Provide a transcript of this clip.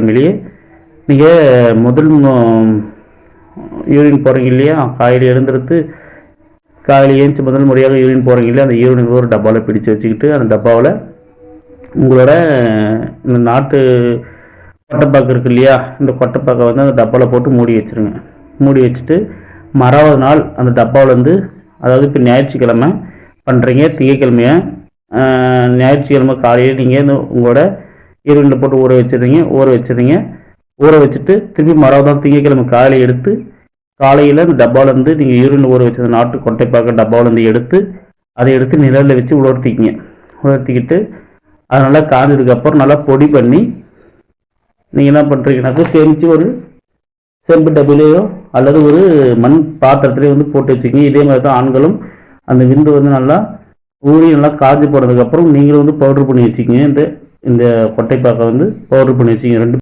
திங்கக்கிழமையிலேயே நீங்கள் முதல் யூரின் போகிறீங்க இல்லையா? காலையில் எழுந்திருத்து காலையில் ஏஞ்சி முதல் முறையாக யூரின் போகிறீங்க இல்லையா? அந்த யூரின் ஒரு டப்பாவில் பிடிச்சு வச்சுக்கிட்டு அந்த டப்பாவில் உங்களோட இந்த நாட்டு கொட்டைப்பாக்கு இருக்கு இல்லையா? இந்த கொட்டைப்பாக்கை வந்து அந்த டப்பாவில் போட்டு மூடி வச்சிருங்க. மூடி வச்சுட்டு மறாவது நாள் அந்த டப்பாவில் வந்து அதாவது இப்போ ஞாயிற்றுக்கிழமை பண்ணுறீங்க திங்கக்கிழமைய ஞாயிற்றுக்கிழமை காலையில் நீங்கள் உங்களோட ஈரண்டில் போட்டு ஊற வச்சிடுறீங்க ஊற வச்சிடுறீங்க. ஊற வச்சுட்டு திருப்பி மறாவது திங்கக்கிழமை காலையில் எடுத்து காலையில் அந்த டப்பாலேருந்து நீங்கள் யூரின் ஊற வச்ச நாட்டு கொட்டைப்பாக்க டப்பாவில் இருந்து எடுத்து அதை எடுத்து நிழலில் வச்சு உலர்த்திக்கிங்க. உலர்த்திக்கிட்டு அது நல்லா காஞ்சதுக்கப்புறம் நல்லா பொடி பண்ணி நீங்கள் என்ன பண்ணுறீங்கனாக்கா சேமித்து ஒரு செம்பு டப்பிலேயோ அல்லது ஒரு மண் பாத்திரத்துலேயோ வந்து போட்டு வச்சுக்கிங்க. இதே மாதிரி தான் ஆண்களும் அந்த விந்து வந்து நல்லா ஊறி நல்லா காஞ்சி போனதுக்கப்புறம் நீங்களும் வந்து பவுடர் பண்ணி வச்சுக்கிங்க. இந்த இந்த கொட்டைப்பாக்கை வந்து பவுடர் பண்ணி வச்சுக்கிங்க ரெண்டு